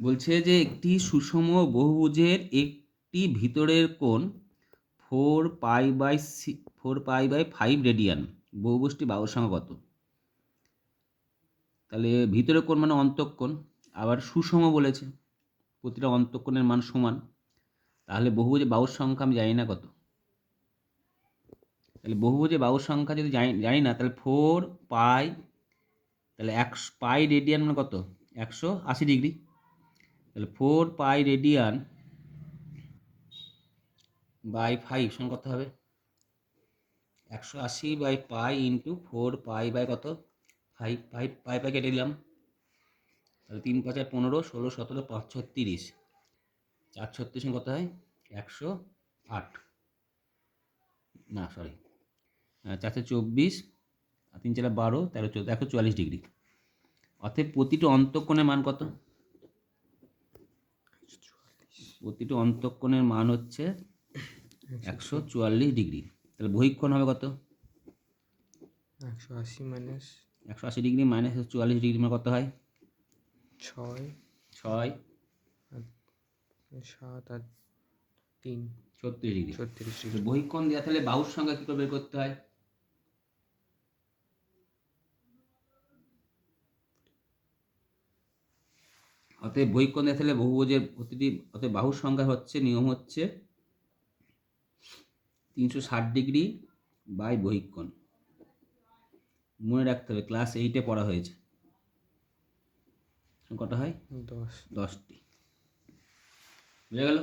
বলছে যে একটি সুষম বহুভুজের একটি ভিতরের কোণ four pi by C, four pi by five radian. বহুভুজটি বাহুর কত? তাহলে ভিতরের কোণ মানে অন্তঃকোণ। আবার সুষম বলেছে, প্রতিটা অন্তঃকোণের মান সমান। তাহলে বহুভুজে বাহুর সংখ্যা আমি জানি না কত। তাহলে বহুভুজে বাহুর সংখ্যা যদি জানি জানি না, তাহলে ফোর পাই, তাহলে একশো, পাই রেডিয়ান মানে কত? একশো আশি ডিগ্রি। তাহলে four pi radian by five সমান কত হবে? একশো আশি by pi into four pi by কত? ফাইভ ফাইভ পাই পাই কেটে দিলাম তাহলে তিন পাঁচে পনেরো, ষোলো, সতেরো, পাঁচ, ছত্রিশ। চার, ছত্রিশ কত হয়? একশো আট। না সরি চারশো চব্বিশ, আর তিন চারে বারো, তেরো, চোদ্দ, একশো চুয়াল্লিশ ডিগ্রি। অর্থাৎ প্রতিটি অন্তঃকোণের মান কত? প্রতিটি অন্তঃকোণের মান হচ্ছে একশো চুয়াল্লিশ ডিগ্রি। তাহলে বহিক্ষণ হবে কত? একশো আশি মাইনাস একশো আশি ডিগ্রি মাইনাস চুয়াল্লিশ ডিগ্রি মানে কত হয়? ছয়। ছয়। সাত আট তিন। ছত্রিশ ডিগ্রি। ছত্রিশ ডিগ্রি। বহিক্ষণ দেওয়া তাহলে বাহুর সংখ্যা কী করে বের করতে হয়? অতএব বৈকন্যা থাকলে বহুভোজের প্রতিটি অতএব বাহুর সংখ্যা হচ্ছে নিয়ম হচ্ছে তিনশো ষাট ডিগ্রি বাই বহিক্ষণ মনে রাখতে হবে ক্লাস এইটে পড়া হয়েছে। কটা হয়? দশ। দশটি। বুঝে গেল?